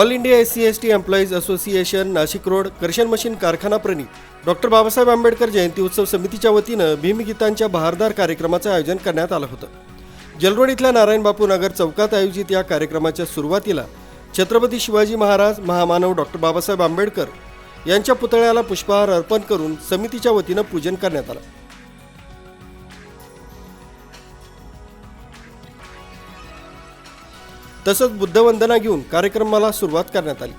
All India S C S T employees association Nashik road traction machine कारखाना प्रणित. Doctor Babasaheb Ambedkar जयंती उत्सव समितीच्या वतीनं भीमगीतांच्या बहारदार कार्यक्रमाचं आयोजन करण्यात आलं होतं. जलरोड इथल्या नारायण बापू नगर चौकात आयोजित या कार्यक्रमाच्या सुरुवातीला छत्रपती शिवाजी महाराज महामानव डॉक्टर बाबासाहेब आंबेडकर यांच्या पुतळ्याला पुष्पहार अर्पण करून समितीच्या वतीनं पूजन करण्यात आलं. तसंच बुद्धवंदना घेऊन कार्यक्रमाला सुरुवात करण्यात आली.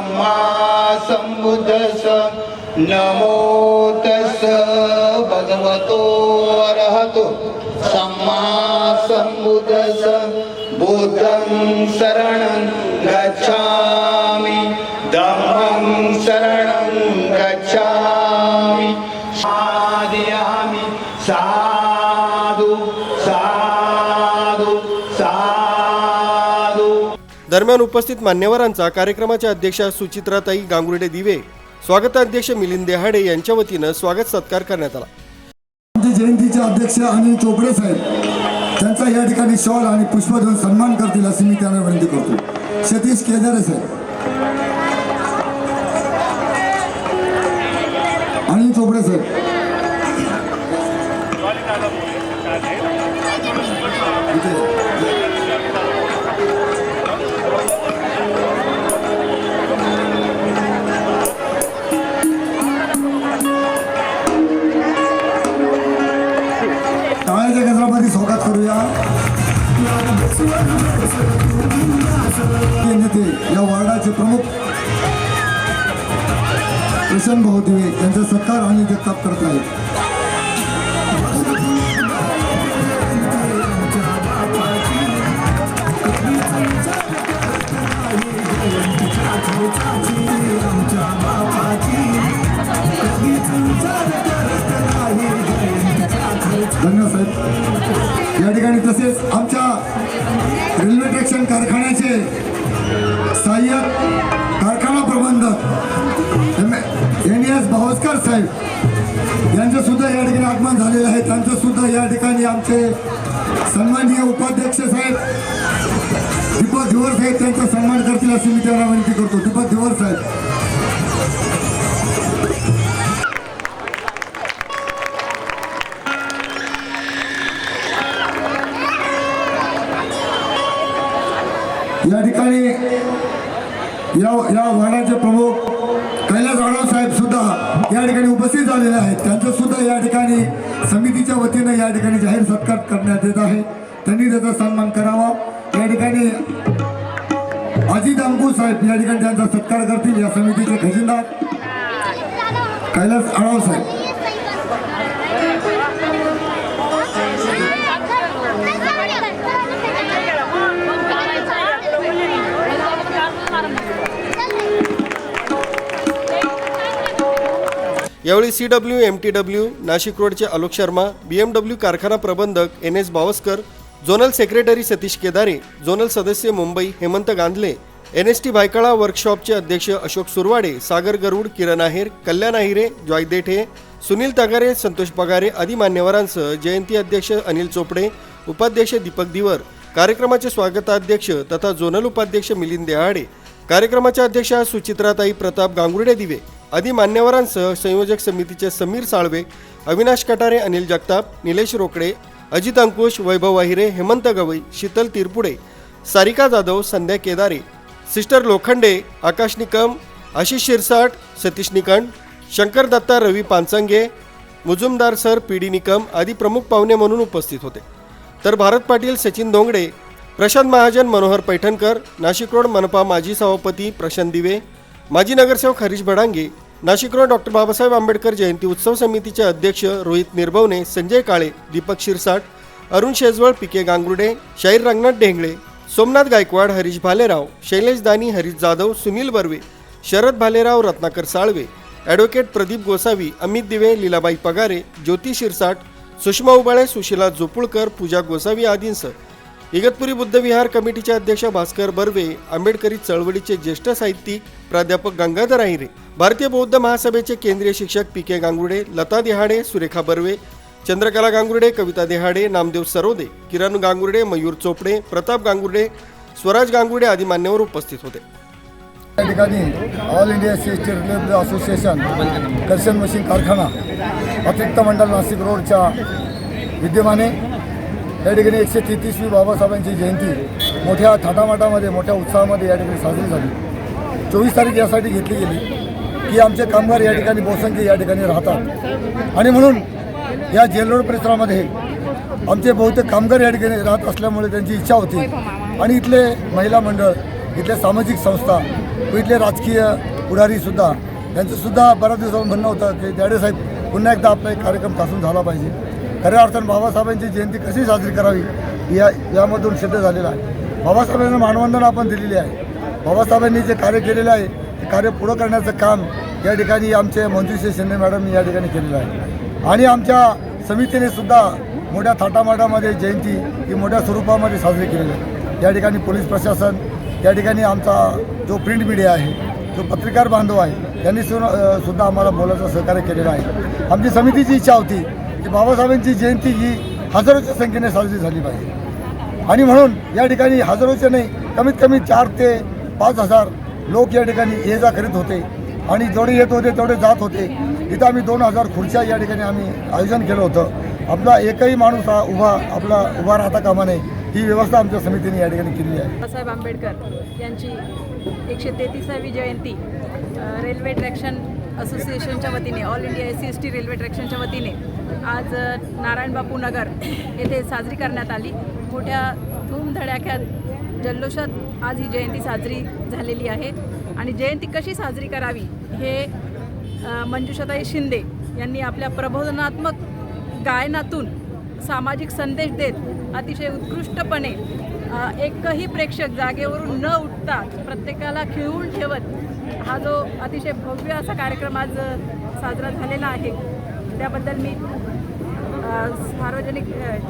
सम्मा सम्बुद्धस नमो तस् भगवतो अरहतो। सम्मा सम्बुद्धस बुद्धं शरणं गच्छामि। दरम्यान उपस्थित मान्यवरांचा कार्यक्रमाच्या अध्यक्षा सुचित्राताई गांगुर्डे दिवे स्वागताध्यक्ष मिलिंद देहाडे यांच्या वतीनं स्वागत सत्कार करण्यात आला. आमचे जयंतीचे अध्यक्ष अनिल चोपडे साहेब त्यांचा या ठिकाणी शॉल आणि पुष्प देऊन सन्मान करतील अशी मी त्यांना विनंती करतो. सतीश केदारे साहेब. अनिल चोपडे साहेब. या वार्डाचे प्रमुख प्रशांत भाऊ दिवे यांचा सत्कार आम्ही जगताप करत आहेत. सुद्धा या ठिकाणी आगमन झालेलं आहे. त्यांचं सुद्धा या ठिकाणी आमचे सन्माननीय उपाध्यक्ष साहेब दीपक धिवर साहेब त्यांचा सन्मान करतील अशी मी त्यांना विनंती करतो. दीपक धिवर साहेब. या ठिकाणी या या वार्डाचे प्रमुख या ठिकाणी उपस्थित झालेले आहेत. त्यांचं सुद्धा या ठिकाणी समितीच्या वतीनं या ठिकाणी जाहीर सत्कार करण्यात येत आहे. त्यांनी त्याचा सन्मान करावा. या ठिकाणी अजित अंकुश साहेब या ठिकाणी त्यांचा सत्कार करतील या समितीचे खजिनदार. कैलास आढाव साहेब. यावेळी C W M T W Nashik रोडचे Alok Sharma B M W कारखाना प्रबंधक N S Bawaskar zonal secretary Satish Kedare zonal सदस्य Mumbai Hemant Gandhale N S T Byculla वर्कशॉपचे अध्यक्ष अशोक सुरवाडे सागर गरुड किरण आहेर कल्याण आहिरे जॉय देठे सुनील तगारे संतोष पगारे आदी मान्यवरांसह जयंती अध्यक्ष अनिल चोपडे उपाध्यक्ष दीपक दिवर कार्यक्रमाचे स्वागताध्यक्ष तथा झोनल उपाध्यक्ष मिलिंद देहाडे कार्यक्रमाच्या अध्यक्षा सुचित्राताई प्रताप गांगुर्डे दिवे आदी मान्यवरांसह संयोजक समितीचे Sameer Salve Avinash Katare Anil Jagtap Nilesh Rokade Ajit Ankush Vaibhav Wahire Hemant Gawai Sheetal Tirpude Sarika Jadhav Sandhya Kedare sister Lokhande Akash Nikam Ashish Shirsat Satish Nikand Shankar Datta Ravi Pansange Mujumdar sir P D Nikam आदी प्रमुख पाहुणे म्हणून उपस्थित होते. तर Bharat Patil Sachin Dhongade Prashant Mahajan Manohar Paithankar Nashik road मनपा माजी सभापती प्रशांत दिवे माजी नगरसेवक हरीश भडांगे नाशिकरोड डॉक्टर बाबासाहेब आंबेडकर जयंती उत्सव समितीचे अध्यक्ष Rohit Nirbhavane Sanjay Kale Deepak Shirsat Arun Shejwal P K Gangurde Shahir Ranganath Dhengle Somnath Gaikwad Harish Bhalerao Shailesh Dani Harish Jadhav Sunil Barve Sharad Bhalerao Ratnakar Salve advocate Pradeep Gosavi Amit Dive Leelabai Pagare ज्योती शिरसाट सुषमा उबाळे सुशीला जोपुळकर पूजा गोसावी आदींसह इगतपुरी बुद्धविहार कमिटीचे अध्यक्ष भास्कर बर्वे आंबेडकरी चळवळीचे ज्येष्ठ साहित्यिक प्राध्यापक गंगाधर अहिरे भारतीय बौद्ध महासभेचे केंद्रीय शिक्षक पी के गांगुडे लता देहाडे सुरेखा बर्वे चंद्रकला गांगुर्डे कविता देहाडे नामदेव सरोदे किरण गांगुर्डे मयूर चोपडे प्रताप गांगुर्डे स्वराज गांगुर्डे आदी मान्यवर उपस्थित होते. या ठिकाणी all India C S T association traction machine कारखाना अतिरिक्त मंडळ नाशिक रोडच्या विद्यमाने या ठिकाणी एकशे तेहतीसवी बाबासाहेबांची जयंती मोठ्या थाटामाटामध्ये मोठ्या उत्साहामध्ये या ठिकाणी साजरी झाली. चोवीस तारीख यासाठी घेतली गेली की आमचे कामगार या ठिकाणी बहुसंख्य या ठिकाणी राहतात. आणि म्हणून या जेलरोड परिसरामध्ये आमचे बहुतेक कामगार या ठिकाणी राहत असल्यामुळे त्यांची इच्छा होती. आणि इथले महिला मंडळ इथल्या सामाजिक संस्था व इथले राजकीय पुढारीसुद्धा यांचंसुद्धा बऱ्याच दिवसांपासून म्हणणं होतं की द्याडे साहेब पुन्हा एकदा आपला एक कार्यक्रम तासून झाला पाहिजे. खऱ्या अर्थानं बाबासाहेबांची जयंती कशी साजरी करावी? या यामधून सिद्ध झालेलं आहे. बाबासाहेबांना मानवंदना आपण दिलेली आहे. बाबासाहेबांनी जे कार्य केलेलं आहे ते कार्य पुढं करण्याचं काम या ठिकाणी आमचे मंजुश्री शिंदे मॅडम या ठिकाणी केलेलं आहे. आणि आमच्या समितीने सुद्धा मोठ्या थाटामाटामध्ये जयंती ही मोठ्या स्वरूपामध्ये साजरी केलेली आहे. या ठिकाणी पोलीस प्रशासन या ठिकाणी आमचा जो प्रिंट मीडिया आहे जो पत्रकार बांधव आहे त्यांनी सुद्धा आम्हाला बोलायचं सहकार्य केलेलं आहे. आमची समितीची इच्छा होती की बाबासाहेबांची जयंती ही हजारोच्या संख्येने साजरी झाली पाहिजे. आणि म्हणून या ठिकाणी हजारोचे नाही कमीत कमी चार ते पाच हजार लोक या ठिकाणी ये जा करीत होते. आणि जेवढे येत होते तेवढे जात होते. इथं आम्ही दोन हजार खुर्च्या या ठिकाणी आम्ही आयोजन केलं होतं. आपला एकही माणूस हा उभा आपला उभा राहता कामा नये. ही व्यवस्था आमच्या समितीने या ठिकाणी केली आहे. बाबासाहेब आंबेडकर यांची एकशे तेहतीसावी जयंती रेल्वे ट्रॅक्शन असोसिएशनच्या वतीने all India S C S T railway ट्रॅक्शनच्या वतीने आज नारायणबापू नगर येथे साजरी करण्यात आली. मोठ्या धूमधडाक्यात जल्लोषात आज ही जयंती साजरी झालेली आहे. आणि जयंती कशी साजरी करावी हे मंजुषताई मंजुषाताई शिंदे यांनी आपल्या प्रबोधनात्मक गायनातून सामाजिक संदेश देत अतिशय उत्कृष्टपणे एकही प्रेक्षक जागेवरून न उठता प्रत्येकाला खिळवून ठेवत हा जो अतिशय भव्य असा कार्यक्रम आज साजरा झालेला आहे. त्याबद्दल मी सार्वजनिक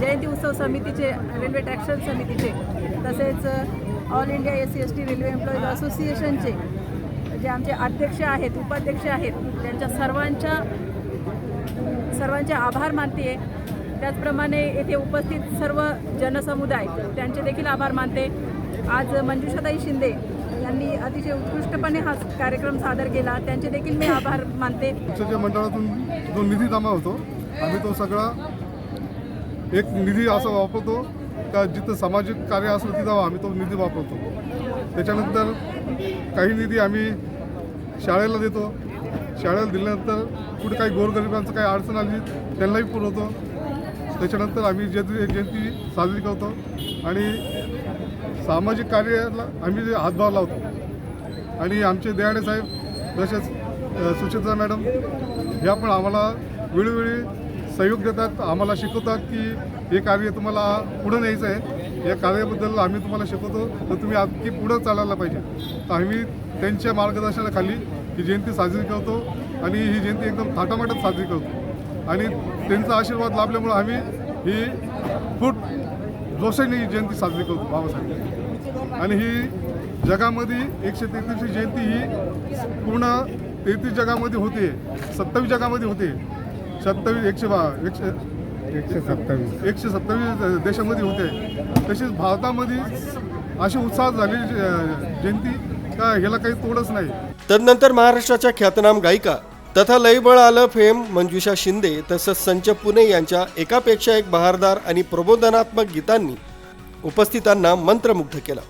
जयंती उत्सव समितीचे रेल्वे ट्रॅक्शन समितीचे तसेच all India S C S T railway employees असोसिएशनचे जे आमचे अध्यक्ष आहेत उपाध्यक्ष आहेत त्यांच्या सर्वांच्या सर्वांचे आभार मानते. त्याचप्रमाणे येथे उपस्थित सर्व जनसमुदाय त्यांचे देखील आभार मानते. आज मंजुषाताई शिंदे यांनी अतिशय उत्कृष्टपणे हा कार्यक्रम सादर केला. त्यांचे देखील मी आभार मानते. पक्षाच्या मंडळातून जो निधी जमा होतो आम्ही तो सगळा एक निधी असा वापरतो का जिथं सामाजिक कार्य असलं तिथं आम्ही तो निधी वापरतो. त्याच्यानंतर काही निधी आम्ही शाळेला देतो. शाळेला दिल्यानंतर कुठे काही गोरगरिबांचं काही अडचण आली त्यांनाही पुरवतो. त्याच्यानंतर आम्ही जयंती जयंती साजरी करतो आणि सामाजिक कार्याला आम्ही हातभार लावतो. आणि आमचे देहाडे साहेब तसेच अ, सुचित्रा मॅडम ह्या पण आम्हाला वेळोवेळी सहयोग देतात. आम्हाला शिकवतात की हे कार्य तुम्हाला पुढं न्यायचं आहे. या कार्याबद्दल आम्ही तुम्हाला शिकवतो. तर तुम्ही आणखी पुढं चालायला पाहिजे. तर आम्ही त्यांच्या मार्गदर्शनाखाली ही जयंती साजरी करतो आणि ही जयंती एकदम थाटामाटात साजरी करतो. आणि त्यांचा आशीर्वाद लाभल्यामुळं आम्ही ही फूट जोशाने ही जयंती साजरी करतो बाबासाहेब. आणि ही जगामध्ये एकशे तेहतीसची जयंती ही पूर्ण तेहतीस जगामध्ये होते सत्तावीस जगामध्ये होते. सत्तावीस एकशे बा एकशे एकशे सत्तावीस. एकशे सत्तावीस देशामध्ये होते. तसेच भारतामध्ये अशी उत्साहात झालेली ज- जयंती का ह्याला काही तोडच नाही. तदनंतर महाराष्ट्राच्या ख्यातनाम गायिका तथा लयबळ आलं फेम मंजुषा शिंदे तसंच संच पुणे यांच्या एकापेक्षा एक बहारदार आणि प्रबोधनात्मक गीतांनी उपस्थितांना मंत्रमुग्ध केलं.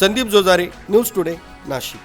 Sandeep Jojare news today Nashik.